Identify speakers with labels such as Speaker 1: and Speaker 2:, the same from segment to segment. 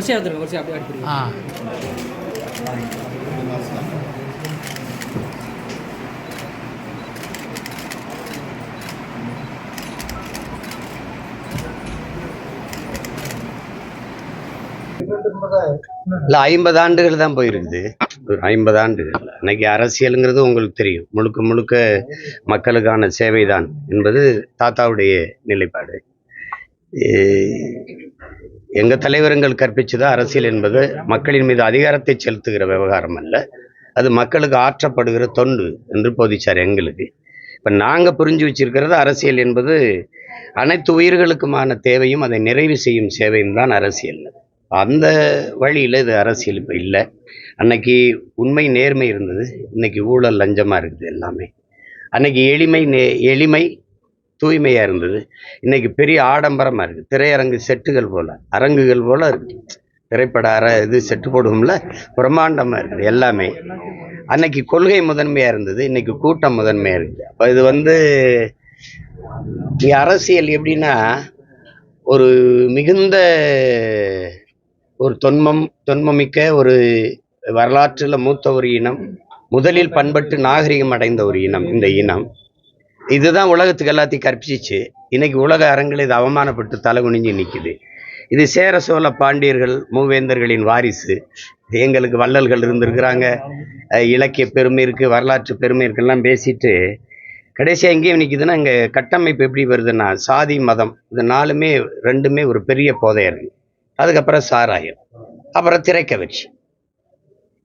Speaker 1: வருஷம் எடுத்துருங்க வருஷம் அப்படியே அடிப்பிடுங்க
Speaker 2: ஆ.
Speaker 3: இல்லை ஐம்பது ஆண்டுகள் தான் போயிருக்குது. ஒரு ஐம்பது ஆண்டுகள். இன்னைக்கு அரசியலுங்கிறது உங்களுக்கு தெரியும். முழுக்க முழுக்க மக்களுக்கான சேவை தான் என்பது தாத்தாவுடைய நிலைப்பாடு. எங்கள் தலைவருங்கள் கற்பிச்சது அரசியல் என்பது மக்களின் மீது அதிகாரத்தை செலுத்துகிற விவகாரம் அல்ல. அது மக்களுக்கு ஆற்றப்படுகிற தொண்டு என்று போதிச்சார் எங்களுக்கு. இப்போ நாங்கள் புரிஞ்சு வச்சிருக்கிறது அரசியல் என்பது அனைத்து உயிர்களுக்குமான தேவையும் அதை நிறைவு செய்யும் சேவையும் தான் அரசியல். அந்த வழியில் இது அரசியல் இப்போ இல்லை. அன்னைக்கு உண்மை நேர்மை இருந்தது. இன்னைக்கு ஊழல் லஞ்சமாக இருக்குது எல்லாமே. அன்னைக்கு எளிமை நே எளிமை தூய்மையாக இருந்தது. இன்னைக்கு பெரிய ஆடம்பரமாக இருக்குது திரையரங்கு செட்டுகள் போல் அரங்குகள் போல் இருக்குது திரைப்பட அற இது செட்டு போடுவோம்ல பிரம்மாண்டமாக இருக்குது எல்லாமே. அன்னைக்கு கொள்கை முதன்மையாக இருந்தது இன்னைக்கு கூட்டம் முதன்மையாக இருக்குது. அப்போ இது வந்து அரசியல் எப்படின்னா ஒரு மிகுந்த ஒரு தொன்மம் தொன்மமிக்க ஒரு வரலாற்றில் மூத்த ஒரு இனம் முதலில் பண்பட்டு நாகரிகம் அடைந்த ஒரு இனம் இந்த இனம். இதுதான் உலகத்துக்கு எல்லாத்தையும் கற்பிச்சிச்சு. இன்னைக்கு உலக அரங்கில் இது அவமானப்பட்டு தலை குனிஞ்சு நிற்குது இது சேர சோழ பாண்டியர்கள் மூவேந்தர்களின் வாரிசு. எங்களுக்கு வள்ளல்கள் இருந்திருக்கிறாங்க. இலக்கிய பெருமை இருக்குது வரலாற்று பெருமை இருக்குலாம் பேசிட்டு கடைசியாக எங்கேயும் நிற்கிதுன்னா இங்கே கட்டமைப்பு எப்படி வருதுன்னா சாதி மதம் இது நாலுமே ரெண்டுமே ஒரு பெரிய போதையாக இருக்குது அதுக்கப்புறம் சாராயம் அப்புறம் திரைக்கவர்ச்சி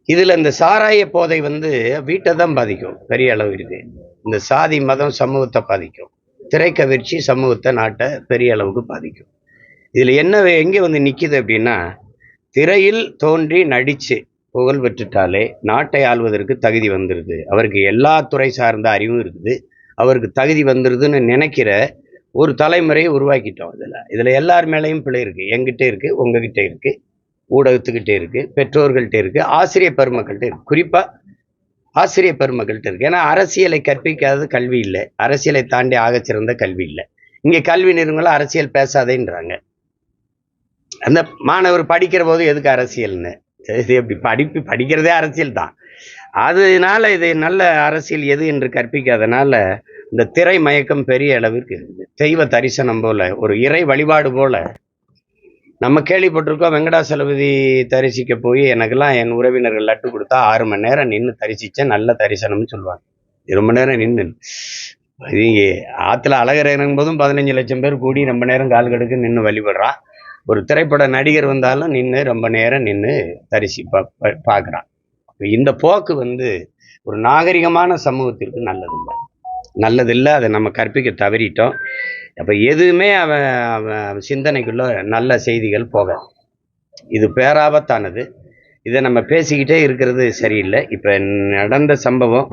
Speaker 3: இதில் இந்த சாராய போதை வந்து வீட்டை தான் பாதிக்கும் பெரிய அளவு இருக்குது. இந்த சாதி மதம் சமூகத்தை பாதிக்கும். திரைக்கவிர்ச்சி சமூகத்தை நாட்டை பெரிய அளவுக்கு பாதிக்கும். இதில் என்ன எங்கே வந்து நிற்கிது அப்படின்னா திரையில் தோன்றி நடித்து புகழ் பெற்றுட்டாலே நாட்டை ஆள்வதற்கு தகுதி வந்துடுது அவருக்கு எல்லா துறை சார்ந்த அறிவும் இருக்குது. அவருக்கு தகுதி வந்துடுதுன்னு நினைக்கிற ஒரு தலைமுறையை உருவாக்கிட்டோம் இதில். இதில் எல்லார் மேலேயும் பிழை இருக்குது எங்கிட்ட இருக்குது உங்ககிட்ட இருக்குது ஊடகத்துக்கிட்டே இருக்குது பெற்றோர்கள்ட்ட இருக்குது ஆசிரியர் பெருமக்கள்கிட்ட இருக்குது குறிப்பாக ஆசிரியர் பெருமக்கள்கிட்ட இருக்குது ஏன்னா அரசியலை கற்பிக்காத கல்வி இல்லை. அரசியலை தாண்டி ஆகச்சிறந்த கல்வி இல்லை. இங்கே கல்வி நிறுவனங்களும் அரசியல் பேசாதேன்றாங்க. அந்த மாணவர் படிக்கிற போது எதுக்கு அரசியல்னு? இது எப்படி படிப்பு படிக்கிறதே அரசியல் தான். அதனால இது நல்ல அரசியல் எது என்று கற்பிக்காதனால இந்த திரை மயக்கம் பெரிய அளவிற்கு இருக்குது தெய்வ தரிசனம் போல ஒரு இறை வழிபாடு போல நம்ம கேள்விப்பட்டிருக்கோம் வெங்கடாசலபதி தரிசிக்க போய் எனக்கெல்லாம் என் உறவினர்கள் லட்டு கொடுத்தா ஆறு மணி நேரம் நின்று தரிசித்தேன் நல்ல தரிசனம்னு சொல்லுவாங்க. ரொம்ப நேரம் நின்று இது ஆற்றுல அழகர் போதும் பதினஞ்சு லட்சம் பேர் கூடி ரொம்ப நேரம் கால் கடுக்கு நின்று வழிபடுறான் ஒரு திரைப்பட நடிகர் வந்தாலும் நின்று ரொம்ப நேரம் நின்று தரிசி பா பார்க்குறான் இந்த போக்கு வந்து ஒரு நாகரிகமான சமூகத்திற்கு நல்லதில்லை. நல்லதில்லை அதை நம்ம கற்பிக்க தவறிட்டோம். அப்போ எதுவுமே அவன் அவன் சிந்தனைக்குள்ளே சிந்தனைக்குள்ள நல்ல செய்திகள் போக. இது பேராபத்தானது. இதை நம்ம பேசிக்கிட்டே இருக்கிறது சரியில்லை. இப்போ நடந்த சம்பவம்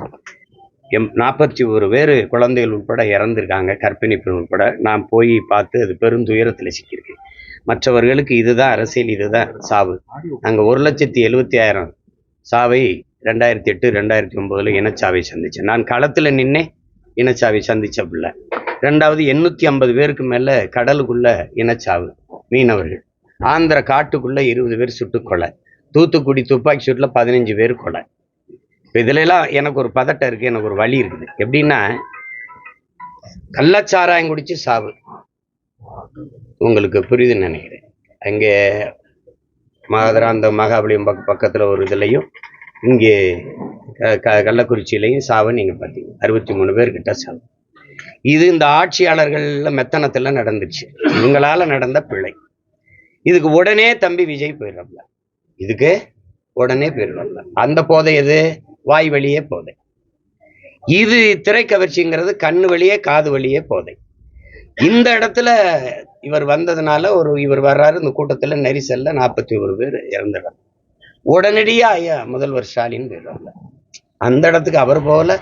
Speaker 3: எம் நாற்பத்தி ஒரு பேர் குழந்தைகள் உட்பட இறந்துருக்காங்க கர்ப்பிணி பெண் உட்பட. நான் போய் பார்த்து அது பெருந்துயரத்தில் சிக்கியிருக்கு. மற்றவர்களுக்கு இதுதான் அரசியல் இதுதான் சாவு. நாங்கள் ஒரு லட்சத்தி எழுபத்தி ஆயிரம் சாவை ரெண்டாயிரத்தி எட்டு ரெண்டாயிரத்தி ஒம்போதில் இனச்சாவை சந்தித்தேன் நான் களத்தில் நின்னே இனச்சாவை சந்திச்ச பிள்ளை. ரெண்டாவது எண்ணூற்றி ஐம்பது பேருக்கு மேலே கடலுக்குள்ள இனச்சாவு மீனவர்கள். ஆந்திர காட்டுக்குள்ள இருபது பேர் சுட்டு கொலை. தூத்துக்குடி துப்பாக்கி சூட்டில் பதினஞ்சு பேர் கொலை. இதுல எல்லாம் எனக்கு ஒரு பதட்டம் இருக்குது எனக்கு ஒரு வழி இருக்குது. எப்படின்னா கள்ளச்சாராயம் குடிச்சு சாவு. உங்களுக்கு புரியுதுன்னு நினைக்கிறேன். அங்கே அந்த மகாபலியம் பக்க பக்கத்தில் ஒரு இதுலையும் இங்கே க- கள்ளக்குறிச்சியிலையும் சாவை நீங்கள் பார்த்தீங்க. அறுபத்தி மூணு பேர்கிட்ட சாவு. இது இந்த ஆட்சியாளர்கள் மெத்தனத்தில் நடந்துச்சு. இவங்களால நடந்த பிழை. இதுக்கு உடனே தம்பி விஜய் போயிடுறாப்ல. இதுக்கு உடனே போயிடுறாப்ல. அந்த போதை எது? வாய் வழியே போதை. இது திரைக்கவர்ச்சிங்கிறது கண்ணு வழியே காது வழியே போதை. இந்த இடத்துல இவர் வந்ததுனால ஒரு இவர் வர்றாரு இந்த கூட்டத்துல நெரிசல்ல நாற்பத்தி ஒரு பேர் இறந்துடுறாங்க. உடனடியா ஐயா முதல்வர் ஸ்டாலின் போயிடுறாங்க அந்த இடத்துக்கு அவர் போல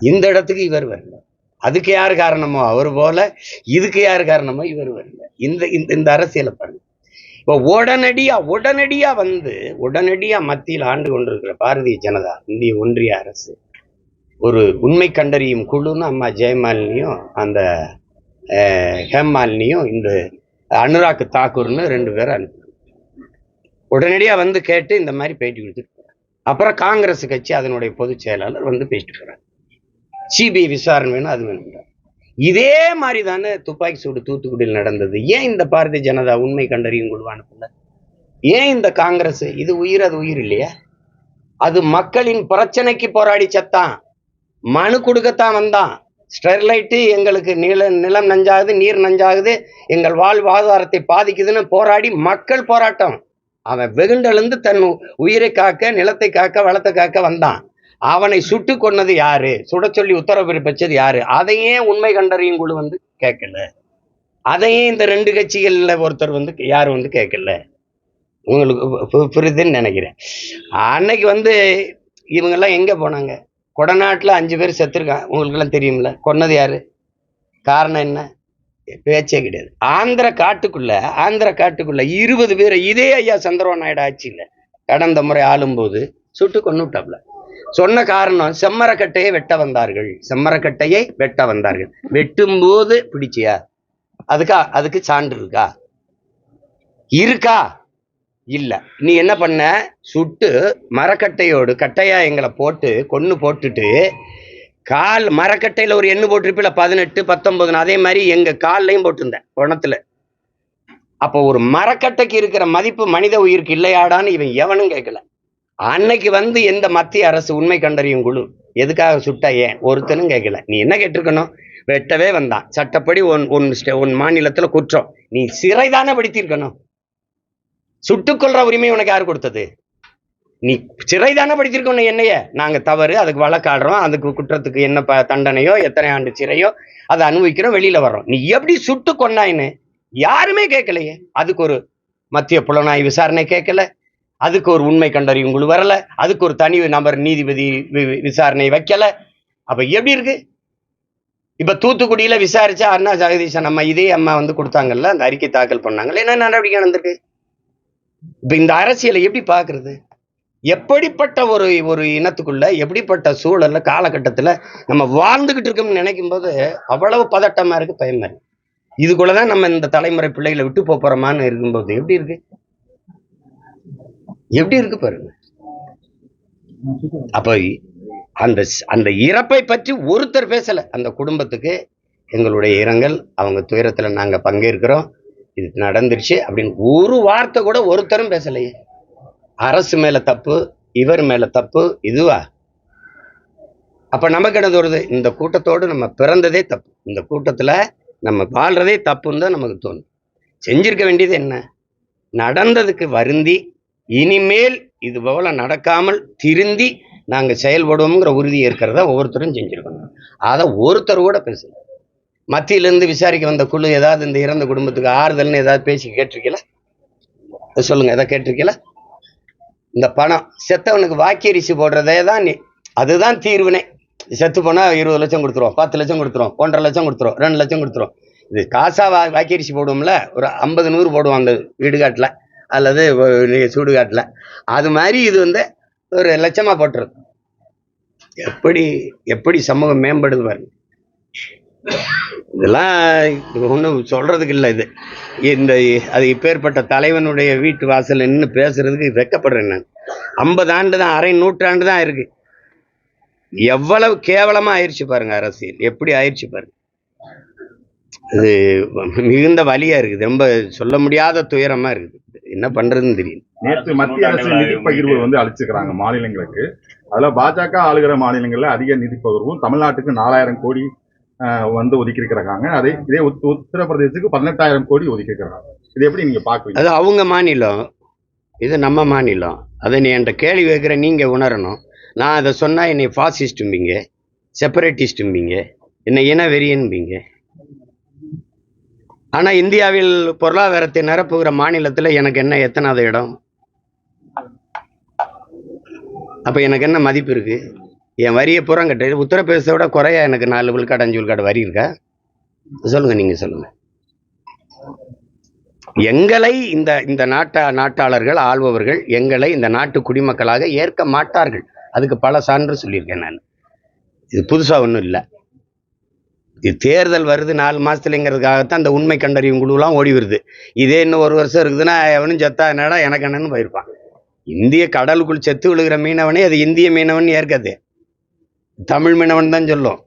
Speaker 3: இந்த இடத்துக்கு இவர் வரல. அதுக்கு யார் காரணமோ அவர் போல இதுக்கு யார் காரணமோ இவர் வரல. இந்த இந்த இந்த அரசியலை பாருங்க. இப்போ உடனடியா உடனடியா வந்து உடனடியா மத்தியில் ஆண்டு கொண்டிருக்கிற பாரதிய ஜனதா இந்திய ஒன்றிய அரசு ஒரு உண்மை கண்டறியும் குழுன்னு அம்மா ஜெயமாலினியும் அந்த ஹேமாலினியும் இந்த அனுராக் தாக்கூர்னு ரெண்டு பேரும் அனுப்பி உடனடியாக வந்து கேட்டு இந்த மாதிரி பேட்டி கொடுத்துட்டு போகிறாங்க அப்புறம் காங்கிரஸ் கட்சி அதனுடைய பொதுச் செயலாளர் வந்து பேசிட்டு போகிறாங்க சிபிஐ விசாரணை வேணும் அது வேணும். இதே மாதிரி தானே துப்பாக்கி சூடு தூத்துக்குடியில் நடந்தது. ஏன் இந்த பாரதிய ஜனதா உண்மை கண்டறியும் குழு ஏன் இந்த காங்கிரஸ்? இது உயிர் அது உயிர் இல்லையா? அது மக்களின் பிரச்சனைக்கு போராடி செத்தான். மனு கொடுக்கத்தான் வந்தான். ஸ்டெர்லைட்டு எங்களுக்கு நில நிலம் நஞ்சாகுது நீர் நஞ்சாகுது எங்கள் வாழ்வாதாரத்தை பாதிக்குதுன்னு போராடி மக்கள் போராட்டம். அவன் வெகுண்டலேருந்து தன் உயிரை காக்க நிலத்தை காக்க வளத்தை காக்க வந்தான். அவனை சுட்டு கொன்னது யாரு? சுட சொல்லி உத்தரவு பிறப்பிச்சது யாரு? அதையே உண்மை கண்டறியும் குழு வந்து கேட்கல. அதையே இந்த ரெண்டு கட்சிகளில் ஒருத்தர் வந்து யார் வந்து கேட்கல. உங்களுக்கு பு- புரியுதுன்னு நினைக்கிறேன். அன்னைக்கு வந்து இவங்கெல்லாம் எங்கே போனாங்க? கொடநாட்டில் அஞ்சு பேர் செத்துருக்கான் உங்களுக்கெல்லாம் தெரியும்ல. கொன்னது யாரு? காரணம் என்ன? பேச்சே கிடையாது. ஆந்திர காட்டுக்குள்ள ஆந்திர காட்டுக்குள்ள இருபது பேரை இதே ஐயா சந்திரபாபு நாயுடு ஆட்சியில் கடந்த முறை ஆளும்போது சுட்டு கொண்டு விட்டாப்ல. சொன்ன காரணம் செம்மரக்கட்டையை வெட்ட வந்தார்கள். செம்மரக்கட்டையை வெட்ட வந்தார்கள். வெட்டும் போது பிடிச்சியா? அதுக்கா? அதுக்கு சான்று இருக்கா? இருக்கா? இல்ல. நீ என்ன பண்ண? சுட்டு மரக்கட்டையோடு கட்டையா எங்களை போட்டு கொன்னு போட்டுட்டு கால் மரக்கட்டையில ஒரு எண்ணு போட்டிருப்பில பதினெட்டு பத்தொன்பதுன்னு அதே மாதிரி எங்க கால்லையும் போட்டிருந்தேன் குணத்துல அப்போ ஒரு மரக்கட்டைக்கு இருக்கிற மதிப்பு மனித உயிருக்கு இல்லையாடான்னு இவன் எவனும் கேட்கல. அன்னைக்கு வந்து எந்த மத்திய அரசு உண்மை கண்டறியும் குழு எதுக்காக சுட்டா ஏன்? ஒருத்தனும் கேட்கல நீ என்ன கேட்டிருக்கணும்? வெட்டவே வந்தான். சட்டப்படி ஒன் ஒன் உன் மாநிலத்தில் மாநிலத்துல குற்றம். நீ சிறை தானே படுத்தியிருக்கணும் சுட்டுக்கொள்ற உரிமை உனக்கு யார் கொடுத்தது? நீ சிறை தானே படிச்சிருக்கணும் என்னைய? நாங்க தவறு அதுக்கு வழக்காடுறோம் அதுக்கு குற்றத்துக்கு என்ன ப தண்டனையோ எத்தனை ஆண்டு சிறையோ அதை அனுபவிக்கிறோம் வெளியில வர்றோம். நீ எப்படி சுட்டு கொண்டாயின்னு யாருமே கேட்கலையே அதுக்கு ஒரு மத்திய புலனாய்வு விசாரணை கேட்கல அதுக்கு ஒரு உண்மை கண்டறியும் குழு வரல. அதுக்கு ஒரு தனி நபர் நீதிபதி வி- விசாரணை வைக்கல. அப்ப எப்படி இருக்கு? இப்ப தூத்துக்குடியில விசாரிச்சா அண்ணா ஜெகதீசன் அம்மா இதே அம்மா வந்து கொடுத்தாங்கல்ல அந்த அறிக்கை தாக்கல் பண்ணாங்கல்ல என்ன நடவடிக்கை நடந்திருக்கு? இப்ப இந்த அரசியலை எப்படி பாக்குறது? எப்படிப்பட்ட ஒரு ஒரு இனத்துக்குள்ள எப்படிப்பட்ட சூழல்ல காலகட்டத்துல நம்ம வாழ்ந்துகிட்டு இருக்கோம்னு நினைக்கும் போது அவ்வளவு பதட்டமா இருக்கு பயமா இதுக்குள்ளே இதுக்குள்ளதான் நம்ம இந்த தலைமுறை பிள்ளைகளை விட்டு போகிறோமான்னு இருக்கும்போது எப்படி இருக்கு? எப்படி இருக்கு பாருங்க. அப்ப அந்த அந்த இறப்பை பற்றி ஒருத்தர் பேசல. அந்த குடும்பத்துக்கு எங்களுடைய இரங்கல் அவங்க துயரத்துல நாங்க பங்கேற்கிறோம். இது நடந்துருச்சு அப்படின்னு ஒரு வார்த்தை கூட ஒருத்தரும் பேசலையே. அரசு மேல தப்பு இவர் மேல தப்பு இதுவா? அப்ப நமக்கு என்னது வருது இந்த கூட்டத்தோடு நம்ம பிறந்ததே தப்பு. இந்த கூட்டத்துல நம்ம வாழ்றதே தப்புன்னு தான் நமக்கு தோணும் செஞ்சிருக்க வேண்டியது என்ன? நடந்ததுக்கு வருந்தி இனிமேல் இது போல நடக்காமல் திருந்தி நாங்கள் செயல்படுவோங்கிற உறுதி இருக்கிறத ஒவ்வொருத்தரும் செஞ்சுருக்கணும். அதை ஒருத்தர் கூட பேசல. மத்தியிலேருந்து விசாரிக்க வந்த குழு ஏதாவது இந்த இறந்த குடும்பத்துக்கு ஆறுதல்னு ஏதாவது பேசி கேட்டிருக்கீங்களா? சொல்லுங்க எதாவது கேட்டிருக்கீங்களா? இந்த பணம் செத்தவனுக்கு வாக்கியரிசி போடுறதே தான் நீ அதுதான் தீர்வினை. செத்து போனால் இருபது லட்சம் கொடுத்துருவோம் பத்து லட்சம் கொடுத்துருவோம் ஒன்றரை லட்சம் கொடுத்துருவோம் ரெண்டு லட்சம் கொடுத்துருவோம். இது காசா வா வாக்கியரிசி போடுவோம்ல ஒரு ஐம்பது நூறு போடுவோம் அந்த வீடுகாட்டில். அல்லது ஒ- சுடுகாட்டில் அது மாதிரி இது வந்து ஒரு லட்சமாக போட்டுருது எப்படி எப்படி சமூகம் மேம்படுது பாருங்க. இதெல்லாம் ஒன்றும் சொல்றதுக்கு இல்லை இது. இந்த அது இப்பேற்பட்ட தலைவனுடைய வீட்டு வாசல் நின்று பேசுறதுக்கு வெக்கப்படுறேன் நான். ஐம்பது ஆண்டு தான் அரை நூற்றாண்டு தான் இருக்கு. எவ்வளவு கேவலமாக ஆயிடுச்சு பாருங்க அரசியல். எப்படி ஆயிடுச்சு பாருங்க. இது மிகுந்த வழியாக இருக்குது ரொம்ப சொல்ல முடியாத துயரமாக இருக்குது என்ன பண்றதுன்னு தெரியல.
Speaker 2: நேற்று மத்திய அரசு நிதி பகிர்வு வந்து அளிச்சுக்கிறாங்க மாநிலங்களுக்கு. அதுல பாஜக ஆளுகிற மாநிலங்கள்ல அதிக நிதி பகிர்வும் தமிழ்நாட்டுக்கு நாலாயிரம் கோடி வந்து ஒதுக்கி இருக்கிறாங்க அதே இதே உத்- உத்தரப்பிரதேசத்துக்கு பதினெட்டாயிரம் கோடி ஒதுக்கி இருக்கிறாங்க இது எப்படி நீங்க பாக்குறீங்க
Speaker 3: அது அவங்க மாநிலம். இது நம்ம மாநிலம். அதை நீ என்கிட்ட கேள்வி கேட்குற நீங்கள் உணரணும். நான் அதை சொன்னால் என்னை ஃபாசிஸ்ட்டும்பிங்க செப்பரேட்டிஸ்ட்டும்பிங்க என்னை இன வெறியன்பீங்க. ஆனால் இந்தியாவில் பொருளாதாரத்தை நிரப்புகிற மாநிலத்தில் எனக்கு என்ன எத்தனாவது இடம்? அப்போ எனக்கு என்ன மதிப்பு இருக்கு? என் வரியை புறம் கட்டு உத்தரப்பிரதேசத்தை விட குறையா எனக்கு நாலு விழுக்காடு அஞ்சு விழுக்காடு வரி இருக்கா? சொல்லுங்க நீங்கள் சொல்லுங்க. எங்களை இந்த இந்த நாட்டா நாட்டாளர்கள் ஆள்பவர்கள் எங்களை இந்த நாட்டு குடிமக்களாக ஏற்க மாட்டார்கள். அதுக்கு பல சான்று சொல்லியிருக்கேன் நான். இது புதுசாக ஒன்றும் இல்லை. தேர்தல் வருது நாலு மாதத்துலங்கிறதுக்காகத்தான் அந்த உண்மை கண்டறியும் குழுலாம் ஓடி வருது. இதே இன்னும் ஒரு வருஷம் இருக்குதுன்னா எவனும் செத்தா என்னடா எனக்கு என்னன்னு போயிருப்பான். இந்திய கடலுக்குள் செத்து விழுகிற மீனவனே அது இந்திய மீனவன் ஏற்காது. தமிழ் மீனவன் தான் சொல்லும்.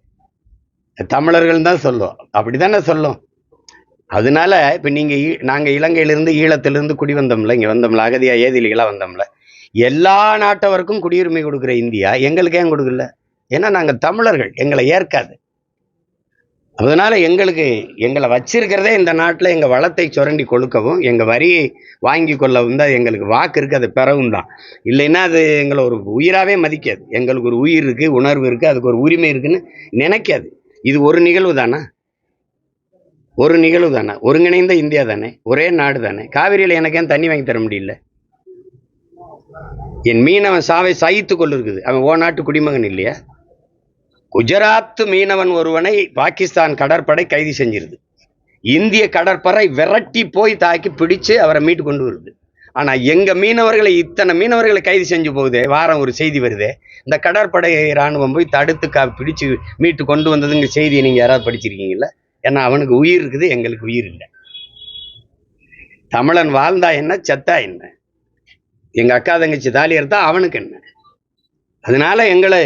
Speaker 3: தமிழர்கள் தான் சொல்லும். அப்படி தானே சொல்லும். அதனால இப்போ நீங்கள் நாங்கள் இலங்கையிலிருந்து ஈழத்திலிருந்து குடி வந்தோம்ல இங்கே வந்தோம்ல அகதியா ஏதிலிகளாக வந்தோம்ல எல்லா நாட்டவருக்கும் குடியுரிமை கொடுக்குற இந்தியா எங்களுக்கு ஏன் கொடுக்கல. ஏன்னா நாங்கள் தமிழர்கள் எங்களை ஏற்காது. அதனால எங்களுக்கு எங்களை வச்சிருக்கிறதே இந்த நாட்டில் எங்கள் வளத்தை சுரண்டி கொழுக்கவும் எங்கள் வரியை வாங்கி கொள்ளவும் தான் எங்களுக்கு வாக்கு இருக்குது அது பெறவும் தான். இல்லைன்னா அது எங்களை ஒரு உயிராகவே மதிக்காது. எங்களுக்கு ஒரு உயிர் இருக்குது உணர்வு இருக்குது அதுக்கு ஒரு உரிமை இருக்குன்னு நினைக்காது. இது ஒரு நிகழ்வு தானே? ஒரு நிகழ்வு தானே? ஒருங்கிணைந்த இந்தியா தானே? ஒரே நாடு தானே? காவிரியில் எனக்கு ஏன் தண்ணி வாங்கி தர முடியல? என் மீனவன் சாவை சகித்து கொள்ளு இருக்குது அவன் ஓ நாட்டு குடிமகன் இல்லையா? குஜராத் மீனவன் ஒருவனை பாகிஸ்தான் கடற்படை கைது செஞ்சிருது. இந்திய கடற்படை விரட்டி போய் தாக்கி பிடிச்சு அவரை மீட்டு கொண்டு வருது. ஆனா எங்க மீனவர்களை இத்தனை மீனவர்களை கைது செஞ்சு போகுதே வாரம் ஒரு செய்தி வருதே இந்த கடற்படை ராணுவம் போய் தடுத்து கா பிடிச்சு மீட்டு கொண்டு வந்ததுங்க செய்தியை நீங்க யாராவது படிச்சிருக்கீங்கல்ல ஏன்னா அவனுக்கு உயிர் இருக்குது எங்களுக்கு உயிர் இல்லை. தமிழன் வாழ்ந்தா என்ன செத்தா என்ன? எங்க அக்கா தங்கச்சி தாலியர் தான் அவனுக்கு என்ன? அதனால எங்களை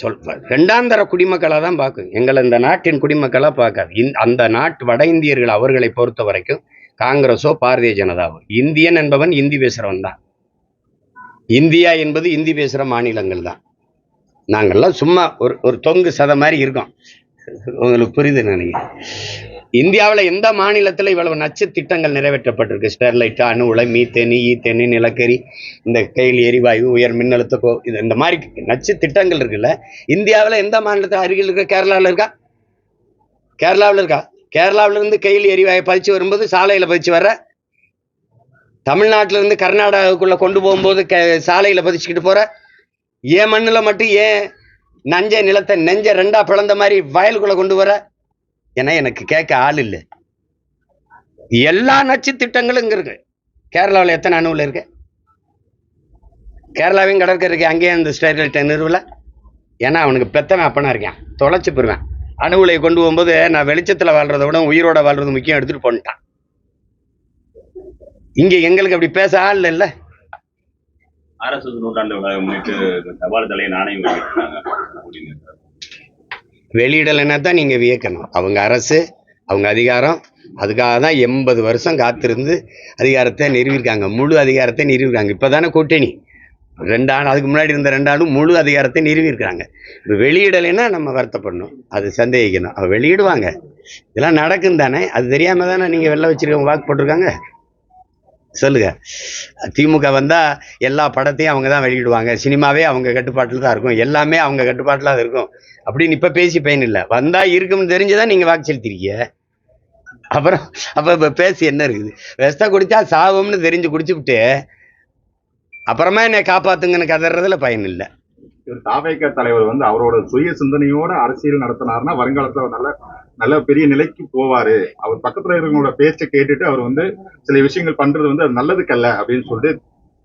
Speaker 3: சொல் ரெண்டாந்தர குடிமக்களாக தான் பார்க்கும் எங்களை இந்த நாட்டின் குடிமக்களாக பார்க்காது. இந் அந்த நாட்டு வட இந்தியர்கள் அவர்களை பொறுத்த வரைக்கும் காங்கிரஸோ பாரதிய ஜனதாவோ. இந்தியன் என்பவன் இந்தி பேசுகிறவன் தான். இந்தியா என்பது இந்தி பேசுகிற மாநிலங்கள் தான். நாங்கள்லாம் சும்மா ஒரு ஒரு தொங்கு சதை மாதிரி இருக்கோம். உங்களுக்கு புரியுது நினைக்கிறேன். இந்தியாவில் எந்த மாநிலத்தில் இவ்வளவு நச்சு திட்டங்கள் நிறைவேற்றப்பட்டிருக்கு? ஸ்டெர்லைட் அணு உலை மீத்தேனி ஈத்தேனி நிலக்கரி இந்த கையில் எரிவாயு உயர் மின்னழுத்தக்கோ இது இந்த மாதிரி நச்சு திட்டங்கள் இருக்குல்ல இந்தியாவில் எந்த மாநிலத்தில் அருகில் இருக்க? கேரளாவில் இருக்கா? கேரளாவில் இருக்கா? கேரளாவிலிருந்து கையில் எரிவாயு பதிச்சு வரும்போது சாலையில் பதிச்சு வர தமிழ்நாட்டிலிருந்து இருந்து கொண்டு போகும்போது க சாலையில் பதிச்சுக்கிட்டு போகிற ஏன் மண்ணில் மட்டும் ஏன் நஞ்ச நிலத்தை நெஞ்ச ரெண்டாக பிளந்த மாதிரி வயலுக்குள்ளே கொண்டு வர? ஏன்னா எனக்கு கேட்க ஆள் இல்லை. எல்லா நச்சு திட்டங்களும் இங்க இருக்கு கேரளாவில் எத்தனை அணுவில் இருக்கு? கேரளாவையும் கடற்கரை இருக்கு. அங்கேயே அந்த ஸ்டெர்லைட் நிறுவல. ஏன்னா அவனுக்கு பெத்தவன் அப்பனா இருக்கேன். தொலைச்சு போயிருவேன் அணு உலையை கொண்டு போகும்போது நான் வெளிச்சத்தில் வாழ்றதை விட உயிரோட வாழ்றது முக்கியம் எடுத்துட்டு போன்ட்டான். இங்க எங்களுக்கு அப்படி பேச ஆள் இல்லை.
Speaker 4: அரசு நூற்றாண்டு விழாவை முன்னிட்டு தபால் தலை நாணயம் அப்படின்னு
Speaker 3: வெளியிடலைன்னா தான் நீங்கள் வியக்கணும். அவங்க அரசு அவங்க அதிகாரம் அதுக்காக தான் எண்பது வருஷம் காத்திருந்து அதிகாரத்தை நிறுவிருக்காங்க முழு அதிகாரத்தை நிறுவிருக்காங்க இப்போ தானே கூட்டணி. ரெண்டு ஆண்டு அதுக்கு முன்னாடி இருந்த ரெண்டு ஆண்டும் முழு அதிகாரத்தை நிறுவிருக்கிறாங்க இப்போ வெளியிடலைன்னா நம்ம வருத்தப்படணும். அது சந்தேகிக்கணும். அவள் வெளியிடுவாங்க. இதெல்லாம் நடக்கும் தானே அது தெரியாமல் தானே நீங்கள் வெளில வச்சுருக்கவங்க வாக்கு போட்டிருக்காங்க? சொல்லுங்க. திமுக வந்தால் எல்லா படத்தையும் அவங்க தான் வெளியிடுவாங்க. சினிமாவே அவங்க கட்டுப்பாட்டில் தான் இருக்கும். எல்லாமே அவங்க கட்டுப்பாட்டில் தான் இருக்கும். அப்படின்னு இப்போ பேசி பயன் இல்லை. வந்தால் இருக்கும்னு தெரிஞ்சுதான் நீங்கள் வாக்கு செலுத்திருக்கீங்க. அப்புறம் அப்போ இப்போ பேசி என்ன இருக்குது? விஷத்தை குடிச்சா சாவும்னு தெரிஞ்சு குடிச்சுவிட்டு அப்புறமா என்னை காப்பாத்துங்கன்னு கதறதுல பயன் இல்லை.
Speaker 2: தலைவர் வந்து அவரோட சுய சிந்தனையோட அரசியல் நடத்தினாருன்னா வருங்காலத்தில் நல்ல நல்ல பெரிய நிலைக்கு போவாரு. அவர் பக்கத்துல இருக்கிறவங்களோட பேச்சை கேட்டுட்டு அவர் வந்து சில விஷயங்கள் பண்றது வந்து அது நல்லதுக்கல்ல அப்படின்னு சொல்லிட்டு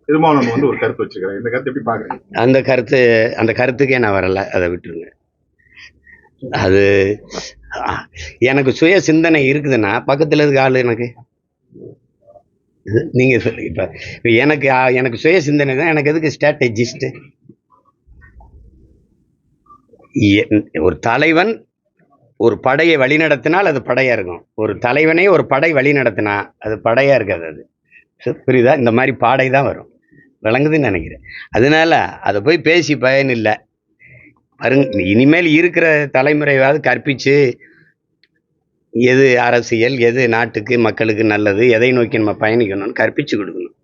Speaker 2: திருமாவளவன் வந்து ஒரு கருத்து வச்சுக்கிறேன் இந்த கருத்து எப்படி பாக்குறேன்
Speaker 3: அந்த கருத்து அந்த கருத்துக்கே நான் வரல. அதை விட்டுருங்க. அது எனக்கு சுய சிந்தனை இருக்குதுன்னா பக்கத்துல இருக்க ஆள் எனக்கு. இது நீங்க சொல்லு இப்ப எனக்கு எனக்கு சுய சிந்தனை தான் எனக்கு எதுக்கு ஸ்ட்ராட்டஜிஸ்ட் ஒரு தலைவன் ஒரு படையை வழிநடத்தினால் அது படையாக இருக்கும். ஒரு தலைவனே ஒரு படை வழிநடத்தினா அது படையாக இருக்காது அது. புரியுதா? இந்த மாதிரி பாடை தான் வரும். விளங்குதுன்னு நினைக்கிறேன். அதனால அதை போய் பேசி பயன் இல்லை. பாருங்க இனிமேல் இருக்கிற தலைமுறையாவது கற்பிச்சு எது அரசியல் எது நாட்டுக்கு மக்களுக்கு நல்லது எதை நோக்கி நம்ம பயணிக்கணும்னு கற்பிச்சு கொடுக்கணும்.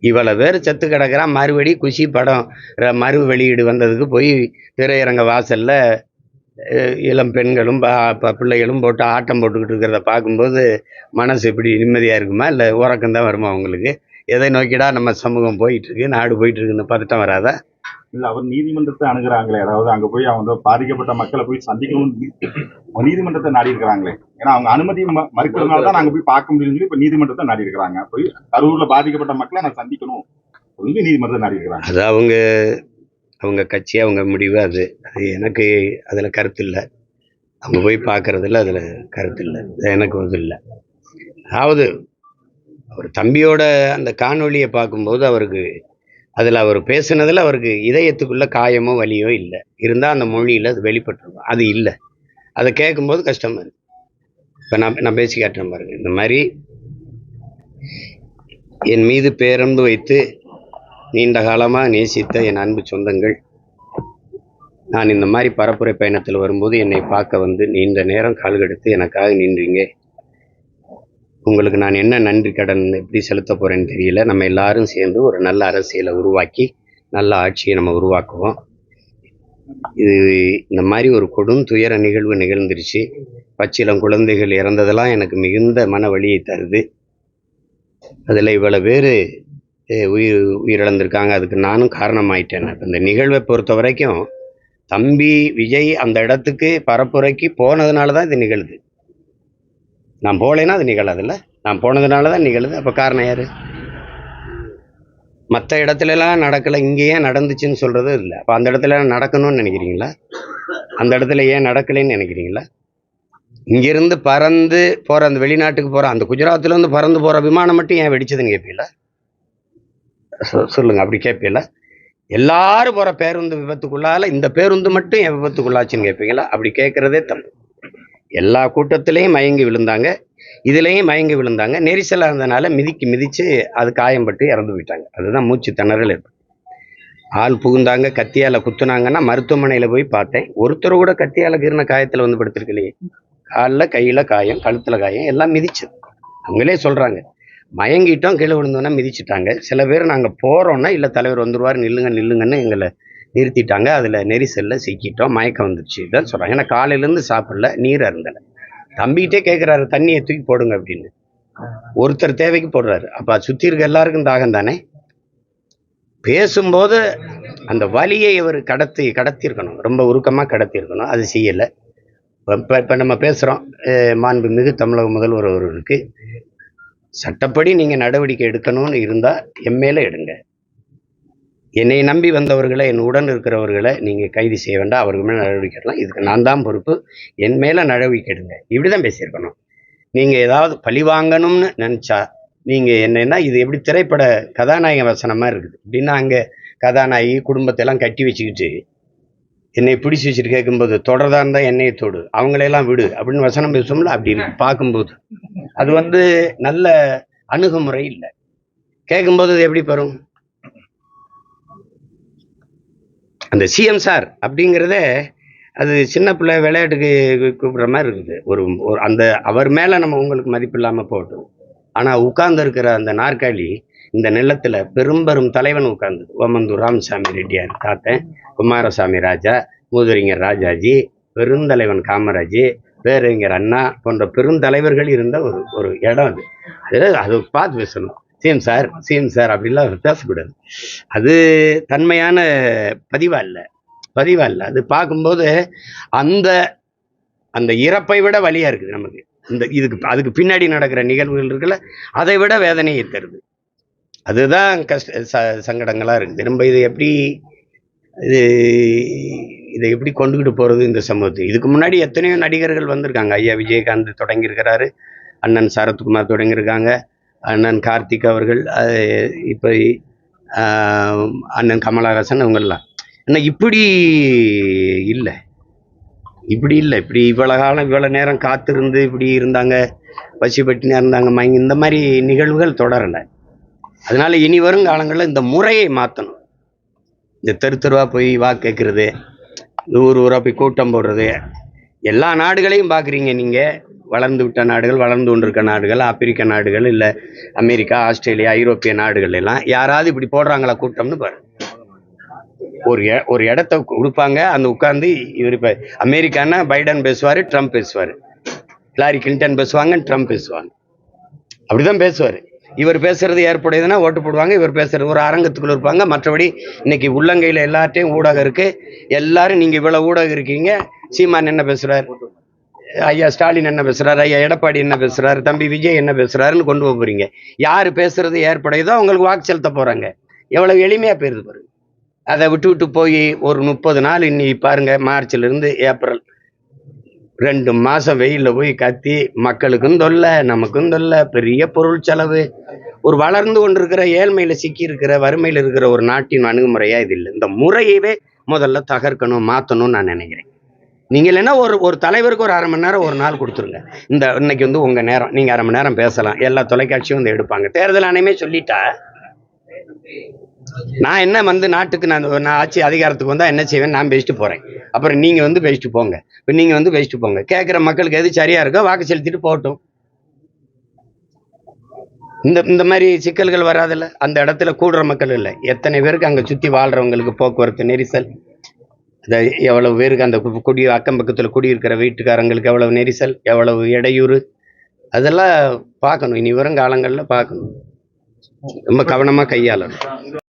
Speaker 3: இவ்வளோ பேர் செத்து கிடக்குறான் மறுபடி குஷி படம் ர- மறு வெளியீடு வந்ததுக்கு போய் திரையரங்க வாசலில் இளம் பெண்களும் பிள்ளைகளும் போட்டு ஆட்டம் போட்டுக்கிட்டு இருக்கிறத பார்க்கும்போது மனசு எப்படி நிம்மதியாக இருக்குமா? இல்லை உறக்கம் தான் வருமா அவங்களுக்கு எதை நோக்கிடா நம்ம சமூகம் போயிட்டு இருக்கு நாடு போயிட்டு இருக்குன்னு பதட்டம் வராதா?
Speaker 2: இல்ல அவர் நீதிமன்றத்தை அணுகுறாங்களே. அதாவது அங்க போய் அவங்க பாதிக்கப்பட்ட மக்களை போய் சந்திக்கணும் நீதிமன்றத்தை நாடி இருக்கிறாங்களே ஏன்னா அவங்க அனுமதி மறுக்கிறதுனால தான் நாங்க போய் பார்க்க முடியும்னு சொல்லி இப்ப நீதிமன்றத்தை நாடி இருக்கிறாங்க போய் கரூர்ல பாதிக்கப்பட்ட மக்களை நான் சந்திக்கணும். சொல்லி நீதிமன்றத்தை நாடி இருக்கிறாங்க
Speaker 3: அது அவங்க அவங்க கட்சி அவங்க முடிவு அது. அது எனக்கு அதில் கருத்து இல்லை அவங்க போய் பார்க்கறதுல அதில் கருத்து இல்லை எனக்கு இது இல்லை அதாவது அவர் தம்பியோட அந்த காணொலியை பார்க்கும்போது அவருக்கு அதில் அவர் பேசுனதில் அவருக்கு இதயத்துக்குள்ளே காயமோ வலியோ இல்லை. இருந்தால் அந்த மொழியில் அது வெளிப்பட்டுருக்கும். அது இல்லை. அதை கேட்கும்போது கஷ்டமாக இருக்கு இப்போ நான் நான் பேசி காட்டுறேன் பாருங்க. இந்த மாதிரி என் மீது பேரன்பு வைத்து நீண்ட காலமாக நேசித்த என் அன்பு சொந்தங்கள். நான் இந்த மாதிரி பரப்புரை பயணத்தில் வரும்போது என்னை பார்க்க வந்து நீண்ட நேரம் கால்கெடுத்து எனக்காக நின்றீங்க. உங்களுக்கு நான் என்ன நன்றி கடன் எப்படி செலுத்த போகிறேன்னு தெரியல. நம்ம எல்லாரும் சேர்ந்து ஒரு நல்ல அரசியலை உருவாக்கி நல்ல ஆட்சியை நம்ம உருவாக்குவோம். இது இந்த மாதிரி ஒரு கொடும் துயர நிகழ்வு நிகழ்ந்துருச்சு. பச்சிலம் குழந்தைகள் இறந்ததெல்லாம் எனக்கு மிகுந்த மன வழியை தருது. அதில் இவ்வளோ பேர் உயிர் உயிரிழந்திருக்காங்க. அதுக்கு நானும் காரணமாயிட்டேன் அந்த இந்த நிகழ்வை பொறுத்த வரைக்கும் தம்பி விஜய் அந்த இடத்துக்கு பரப்புரைக்கு போனதுனால தான் இது நிகழுது. நான் போகலைன்னா அது நிகழாதுல்ல? நான் போனதுனால தான் நிகழுது. அப்போ காரணம் யார்? மற்ற இடத்துலலாம் நடக்கலை. இங்கே ஏன் நடந்துச்சுன்னு சொல்கிறது இல்லை. அப்போ அந்த இடத்துல நடக்கணும்னு நினைக்கிறீங்களா? அந்த இடத்துல ஏன் நடக்கலைன்னு நினைக்கிறீங்களா? இங்கேருந்து பறந்து போகிற அந்த வெளிநாட்டுக்கு போகிற அந்த குஜராத்லேருந்து பறந்து போகிற விமானம் மட்டும் ஏன் வெடிச்சதுன்னு கேட்பீங்களா சொ- சொல்லுங்க அப்படி கேட்பீங்களா எல்லாரும் போகிற பேருந்து விபத்துக்குள்ளால இந்த பேருந்து மட்டும் என் விபத்துக்குள்ளாச்சுன்னு கேட்பீங்களா அப்படி கேட்குறதே தப்பு எல்லா கூட்டத்திலையும் மயங்கி விழுந்தாங்க. இதுலேயும் மயங்கி விழுந்தாங்க. நெரிசலாக இருந்தனால மிதிக்கு மிதித்து அது காயம்பட்டு இறந்து போயிட்டாங்க. அதுதான் மூச்சு திணறல் ஏற்படும் ஆள் புகுந்தாங்க கத்தியால் குத்துனாங்கன்னா மருத்துவமனையில் போய் பார்த்தேன். ஒருத்தர் கூட கத்தியால் கீறின காயத்தில் வந்து படுத்திருக்கலையே. காலில் கையில் காயம் கழுத்தில் காயம் எல்லாம் மிதிச்சது அவங்களே சொல்கிறாங்க மயங்கிட்டோம் கீழே விழுந்தோன்னா மிதிச்சிட்டாங்க. சில பேர் நாங்கள் போகிறோன்னா இல்லை தலைவர் வந்துருவார் நில்லுங்க நில்லுங்கன்னு எங்களை நிறுத்திட்டாங்க. அதில் நெரிசலில் சிக்கிட்டோம் மயக்கம் வந்துருச்சு. இதான் சொல்கிறாங்க ஏன்னா காலையிலேருந்து சாப்பிடல நீர் அருந்தலை. தம்பிக்கிட்டே கேட்குறாரு தண்ணியை தூக்கி போடுங்க அப்படின்னு. ஒருத்தர் தேவைக்கு போடுறாரு. அப்போ சுற்றி இருக்க எல்லாருக்கும் தாகம் தானே? பேசும்போது அந்த வலியை இவர் கடத்தி கடத்தியிருக்கணும். ரொம்ப உருக்கமாக கடத்தியிருக்கணும். அது செய்யலை. இப்போ இப்போ நம்ம பேசுகிறோம் மாண்புமிகு தமிழக முதல்வர் அவர்களுக்கு. சட்டப்படி நீங்கள் நடவடிக்கை எடுக்கணும்னு இருந்தால் என் மேலே எடுங்க. என்னை நம்பி வந்தவர்களை என் உடன் இருக்கிறவர்களை நீங்கள் கைது செய்ய வேண்டாம். அவர்கள் மேலே நடவடிக்கை எடுக்கலாம். இதுக்கு நான் தான் பொறுப்பு. என் மேலே நடவடிக்கை எடுங்க. இப்படி தான் பேசியிருக்கணும். நீங்கள் ஏதாவது பழி வாங்கணும்னு நினச்சா நீங்கள் என்னென்னா இது எப்படி திரைப்பட கதாநாயக வசனமாக இருக்குது. அப்படின்னா அங்கே கதாநாயகி குடும்பத்தை எல்லாம் கட்டி வச்சுக்கிட்டு என்னை பிடிச்சி வச்சுட்டு கேட்கும்போது தொடர்தா இருந்தால் என்னையை தொடு அவங்களையெல்லாம் விடு அப்படின்னு வசனம் பேசுவோம்ல அப்படி இருக்கு பார்க்கும்போது. அது வந்து நல்ல அணுகுமுறை இல்லை. கேட்கும்போது அது எப்படி பெறும்? அந்த சிஎம் சார் அப்படிங்கிறதே அது சின்ன பிள்ளை விளையாட்டுக்கு கூப்பிடுற மாதிரி இருக்குது. ஒரு ஒரு அந்த அவர் மேலே நம்ம உங்களுக்கு மதிப்பு இல்லாமல் போட்டோம் ஆனால் உட்கார்ந்து இருக்கிற அந்த நாற்காலி இந்த நிலத்தில் பெரும்பெரும் தலைவன் உட்கார்ந்து. ஓமந்தூர் ராமசாமி ரெட்டியார் தாத்தன் குமாரசாமி ராஜா மூதுரிஞர் ராஜாஜி பெருந்தலைவன் காமராஜ் பேரறிஞர் அண்ணா போன்ற பெருந்தலைவர்கள் இருந்த ஒரு ஒரு இடம் அது. அது அது பார்த்து பேசணும். சிஎம் சார் சிஎம் சார் அப்படிலாம் பேசக்கூடாது. அது தன்மையான பதிவா இல்லை. பதிவா இல்லை. அது பார்க்கும்போது அந்த அந்த இறப்பை விட வழியாக இருக்குது நமக்கு. இந்த இதுக்கு அதுக்கு பின்னாடி நடக்கிற நிகழ்வுகள் இருக்குல்ல அதை விட வேதனையை தருது. அதுதான் கஷ்ட ச சங்கடங்களாக இருக்குது நம்ம இதை எப்படி இது இதை எப்படி கொண்டுகிட்டு போகிறது இந்த சமூகத்தை இதுக்கு முன்னாடி எத்தனையோ நடிகர்கள் வந்திருக்காங்க. ஐயா விஜயகாந்த் தொடங்கியிருக்கிறாரு அண்ணன் சரத்குமார் தொடங்கியிருக்காங்க அண்ணன் கார்த்திக் அவர்கள் இப்போ அண்ணன் கமலஹாசன் அவங்கெல்லாம் ஆனால் இப்படி இல்லை. இப்படி இல்லை. இப்படி இவ்வளோ காலம் இவ்வளோ நேரம் காத்திருந்து இப்படி இருந்தாங்க. பசி பட்டினியாக இருந்தாங்க மயங்கி இந்த மாதிரி நிகழ்வுகள் தொடரலை. அதனால இனி வரும் காலங்களில் இந்த முறையை மாற்றணும் இந்த தெரு தெருவாக போய் வா கேட்குறது ஊர் ஊராக போய் கூட்டம் போடுறது. எல்லா நாடுகளையும் பார்க்குறீங்க நீங்கள் வளர்ந்து விட்ட நாடுகள் வளர்ந்து கொண்டிருக்க நாடுகள் ஆப்பிரிக்க நாடுகள் இல்லை அமெரிக்கா ஆஸ்திரேலியா ஐரோப்பிய நாடுகள் எல்லாம் யாராவது இப்படி போடுறாங்களா கூட்டம்னு பாரு. ஒரு ஒரு இடத்த கொடுப்பாங்க அந்த உட்காந்து இவர் இப்போ அமெரிக்கானா பைடன் பேசுவார் ட்ரம்ப் பேசுவார். ஹிலாரி கிளின்டன் பேசுவாங்க ட்ரம்ப் பேசுவாங்க. அப்படிதான் பேசுவார். இவர் பேசுறது ஏற்புடையதுன்னா ஓட்டு போடுவாங்க இவர் பேசுறது ஒரு அரங்கத்துக்குள்ள இருப்பாங்க. மற்றபடி இன்னைக்கு உள்ளங்கையில் எல்லார்ட்டையும் ஊடகம் இருக்கு. எல்லாரும் நீங்க இவ்வளவு ஊடகம் இருக்கீங்க. சீமான் என்ன பேசுறாரு? ஐயா ஸ்டாலின் என்ன பேசுறாரு? ஐயா எடப்பாடி என்ன பேசுறாரு? தம்பி விஜய் என்ன பேசுறாருன்னு கொண்டு போக போறீங்க. யார் பேசுறது ஏற்புடையதோ அவங்களுக்கு வாக்கு செலுத்த போறாங்க. எவ்வளவு எளிமையா போயிருது பாருங்க. அதை விட்டு விட்டு போய் ஒரு முப்பது நாள் இன்னி பாருங்க மார்ச்ல இருந்து ஏப்ரல். ரெண்டு மாசம் வெயிலில் போய் கத்தி மக்களுக்கும் தொல்லை நமக்கும் தொல்லை பெரிய பொருள் செலவு. ஒரு வளர்ந்து கொண்டிருக்கிற ஏழ்மையில சிக்கி இருக்கிற வறுமையில இருக்கிற ஒரு நாட்டின் அணுகுமுறையா இது இல்லை. இந்த முறையவே முதல்ல தகர்க்கணும் மாத்தணும்னு நான் நினைக்கிறேன். நீங்க இல்லைன்னா ஒரு ஒரு தலைவருக்கு ஒரு அரை மணி நேரம் ஒரு நாள் கொடுத்துருங்க. இந்த இன்னைக்கு வந்து உங்க நேரம் நீங்க அரை மணி நேரம் பேசலாம். எல்லா தொலைக்காட்சியும் வந்து எடுப்பாங்க. தேர்தல் ஆணையமே சொல்லிட்டா? நான் என்ன வந்து நாட்டுக்கு நான் நான் ஆட்சி அதிகாரத்துக்கு வந்தா என்ன செய்வேன்? நான் பேசிட்டு போறேன். அப்புறம் நீங்க வந்து பேசிட்டு போங்க. இப்போ நீங்க வந்து பேசிட்டு போங்க. கேட்குற மக்களுக்கு எது சரியா இருக்கோ வாக்கு செலுத்திட்டு போகட்டும். இந்த இந்த மாதிரி சிக்கல்கள் வராதில்ல? அந்த இடத்துல கூடுற மக்கள் இல்லை. எத்தனை பேருக்கு அங்கே சுற்றி வாழ்றவங்களுக்கு போக்குவரத்து நெரிசல்? இந்த எவ்வளவு பேருக்கு அந்த குடி அக்கம் பக்கத்தில் குடியிருக்கிற வீட்டுக்காரங்களுக்கு எவ்வளவு நெரிசல்? எவ்வளவு இடையூறு? அதெல்லாம் பார்க்கணும். இனி வரும் காலங்களில் பார்க்கணும். ரொம்ப கவனமாக கையாளணும்.